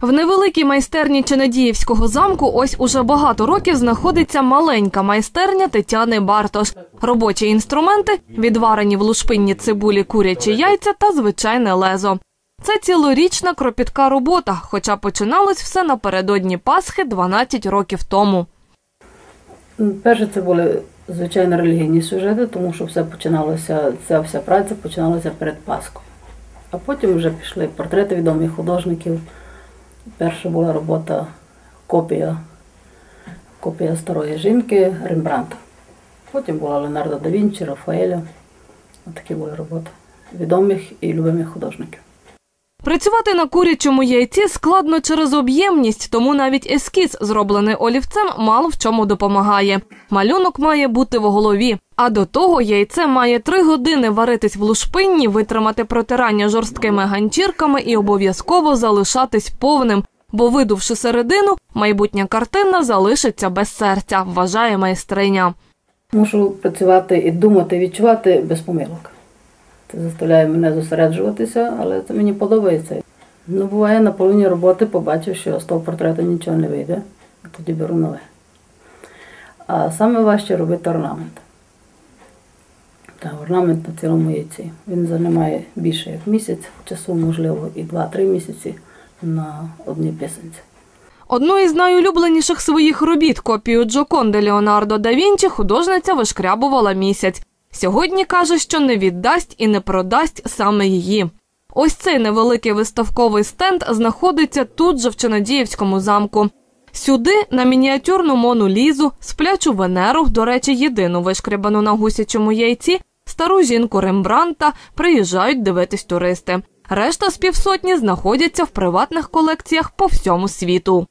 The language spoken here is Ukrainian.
В невеликій майстерні Ченедіївського замку ось уже багато років знаходиться маленька майстерня Тетяни Бартош. Робочі інструменти відварені в лушпинні цибулі курячі яйця та звичайне лезо. Це цілорічна кропітка робота, хоча починалось все напередодні Пасхи 12 років тому. Перше це були звичайно релігійні сюжети, тому що все починалося, ця вся праця починалася перед Паскою. А потім вже пішли портрети відомих художників. Перша була робота копія, копія старої жінки Рембранта. Потім була Леонардо да Вінчі, Рафаеля. Такі були роботи відомих і любимих художників. Працювати на курячому яйці складно через об'ємність, тому навіть ескіз, зроблений олівцем, мало в чому допомагає. Малюнок має бути в голові. А до того яйце має три години варитись в лушпинні, витримати протирання жорсткими ганчірками і обов'язково залишатись повним. Бо, видувши середину, майбутня картина залишиться без серця, вважає майстриня. Мушу працювати і думати, відчувати без помилок. Це заставляє мене зосереджуватися, але це мені подобається. Ну, буває на половині роботи побачив, що з того портрету нічого не вийде, тоді беру нове. А саме важче робити орнамент. Та орнамент на цілому яйці. Він займає більше як місяць часу, можливо, і 2-3 місяці на одній пісенці. Одну із найулюбленіших своїх робіт копію Джоконди Леонардо да Вінчі художниця вишкрябувала місяць. Сьогодні каже, що не віддасть і не продасть саме її. Ось цей невеликий виставковий стенд знаходиться тут же в Ченодіївському замку. Сюди на мініатюрну Мону Лізу, сплячу Венеру, до речі, єдину вишкрябану на гусячому яйці, стару жінку Рембранта приїжджають дивитись туристи. Решта з півсотні знаходяться в приватних колекціях по всьому світу.